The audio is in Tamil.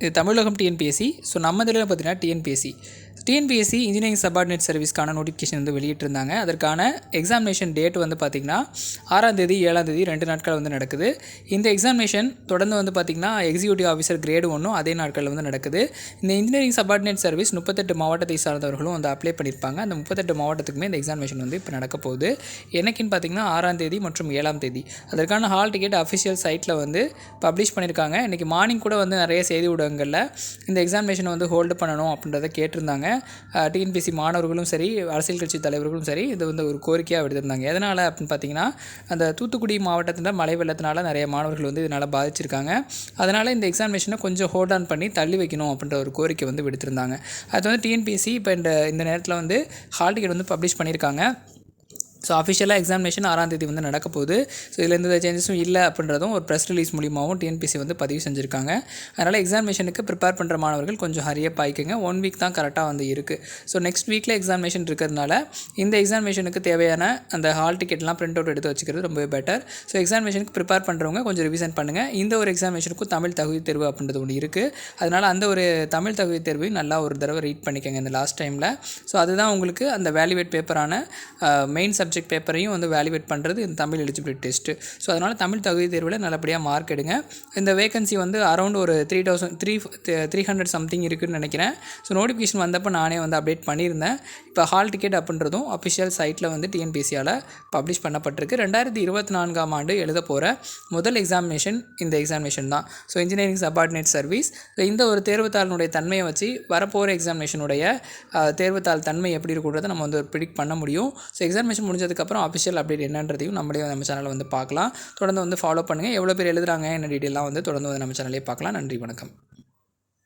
இது தமிழகம் டிஎன்பிஎஸ்சி ஸோ நம்ம இதில் பார்த்தீங்கன்னா டிஎன்பிஎஸ்சி டிஎன்பிஎஸ்சி இன்ஜினியரிங் சபார்டினேட் சர்வீஸ்க்கான நோட்டிஃபிகேஷன் வந்து வெளியிட்டிருந்தாங்க. அதற்கான எக்ஸாமினேஷன் டேட் வந்து பார்த்திங்கன்னா ஆறாம் தேதி ஏழாம் தேதி ரெண்டு நாட்கள் வந்து நடக்குது. இந்த எக்ஸாமினேஷன் தொடர்ந்து வந்து பார்த்திங்கன்னா எக்ஸிக்யூட்டிவ் ஆஃபீஸர் கிரேடு ஒன்றும் அதே நாட்களில் வந்து நடக்குது. இந்த இன்ஜினியரிங் சபார்டினேட் சர்வீஸ் முப்பத்தெட்டு மாவட்டத்தை சார்ந்தவர்களும் வந்து அப்ளை பண்ணியிருப்பாங்க. அந்த முப்பத்தெட்டு மாவட்டத்துக்குமே இந்த எக்ஸாமினேஷன் வந்து இப்போ நடக்க போகுது. எனக்குன்னு பார்த்தீங்கன்னா ஆறாம் தேதி மற்றும் ஏழாம் தேதி. அதற்கான ஹால் டிக்கெட் அஃபிஷியல் சைட்டில் வந்து பப்ளிஷ் பண்ணியிருக்காங்க. இன்றைக்கி மார்னிங் கூட வந்து நிறைய செய்தி ஊடகங்களில் இந்த எக்ஸாமினேஷனை வந்து ஹோல்டு பண்ணணும் அப்படின்றத கேட்டிருந்தாங்க. டிஎன்பிசி மாணவர்களும் சரி அரசியல் கட்சி தலைவர்களும் சரி இது வந்து ஒரு கோரிக்கையாக விடுத்திருந்தாங்க. எதனால் அப்படின்னு பார்த்தீங்கன்னா அந்த தூத்துக்குடி மாவட்டத்தில் மழை வெள்ளத்தினால நிறைய மாணவர்கள் வந்து இதனால் பாதிச்சிருக்காங்க. அதனால் இந்த எக்ஸாமினேஷனை கொஞ்சம் ஹோல்ட் ஆன் பண்ணி தள்ளி வைக்கணும் அப்படின்ற ஒரு கோரிக்கை வந்து விடுத்திருந்தாங்க. அது வந்து டிஎன்பிஎஸ்சி இப்போ இந்த இந்த நேரத்தில் வந்து ஹால் டிக்கெட் வந்து பப்ளிஷ் பண்ணியிருக்காங்க. ஸோ அஃபிஷியலாக எக்ஸாமினேஷன் ஆறாம் தேதி வந்து நடக்க போகுது. ஸோ இதில் எந்த சேஞ்சஸும் இல்லை அப்படின்றதும் ஒரு ப்ரெஸ் ரிலீஸ் மூலியமாகவும் டிஎன்பிசி வந்து பதிவு செஞ்சுருக்காங்க. அதனால் எக்ஸாமினேஷனுக்கு ப்ரிப்பேர் பண்ணுற மாணவர்கள் கொஞ்சம் ஹரியப் ஆகிக்கங்க ஒன் வீக் தான் கரெக்டாக வந்து இருக்குது ஸோ நெக்ஸ்ட் வீக்கில் எக்ஸாமினேஷன் இருக்கிறதுனால இந்த எக்ஸாமினேஷனுக்கு தேவையான அந்த ஹால் டிக்கெட்லாம் பிரிண்ட் அவுட் எடுத்து வச்சுக்கிறது ரொம்பவே பெட்டர் ஸோ எக்ஸாமினேஷனுக்கு ப்ரிப்பேர் பண்ணுறவங்க கொஞ்சம் ரிவிஷன் பண்ணுங்கள் இந்த ஒரு எக்ஸாமினேஷனுக்கும் தமிழ் தகுதி தேர்வு அப்படின்றது ஒன்று இருக்குது அதனால் அந்த ஒரு தமிழ் தகுதி தேர்வையும் நல்லா ஒரு தடவை ரீட் பண்ணிக்கோங்க இந்த லாஸ்ட் டைமில் ஸோ அதுதான் உங்களுக்கு அந்த வேல்யூவேட் பேப்பரான மெயின் சப்ஜெக்ட் பேப்பரையும் வந்து வேல்யூவேட் பண்ணுறது இந்த தமிழ் எலிஜிபிலிட்டி டெஸ்ட்டு ஸோ அதனால் தமிழ் தகுதி தேர்வில் நல்லபடியாக மார்க் எடுங்க. இந்த வேகன்சி வந்து அரௌண்ட் ஒரு three thousand three three hundred something இருக்குதுன்னு நினைக்கிறேன். ஸோ நோட்டிஃபிகேஷன் வந்தப்போ நானே வந்து அப்டேட் பண்ணியிருந்தேன். இப்போ ஹால் டிக்கெட் அப்படின்றதும் அஃபிஷியல் சைட்டில் வந்து டிஎன்பிசியால் பப்ளிஷ் பண்ணப்பட்டிருக்கு. ரெண்டாயிரத்தி இருபத்தி நான்காம் ஆண்டு எழுத போகிற முதல் எக்ஸாமினேஷன் இந்த எக்ஸாமினேஷன் தான். So engineering subordinate service so இந்த ஒரு தேர்வுத்தாளினுடைய தன்மையை வச்சு வரப்போகிற எக்ஸாமினேஷனுடைய தேர்வுத்தாள் தன்மை எப்படி இருக்கிறத நம்ம வந்து ப்ரிடிக்ட் பண்ண முடியும். ஸோ எக்ஸாமினேஷன் முடிஞ்சதுக்கப்புறம் அஃபிஷியல் அப்டேட் என்னன்றதையும் நம்மளே நம்ம சேனலில் வந்து பார்க்கலாம். தொடர்ந்து வந்து ஃபாலோ பண்ணுங்கள் எவ்வளோ பேர் எழுதுறாங்க என்ன டீட்டெயிலாம் வந்து தொடர்ந்து வந்து நம்ம சேனலே பார்க்கலாம். நன்றி வணக்கம்.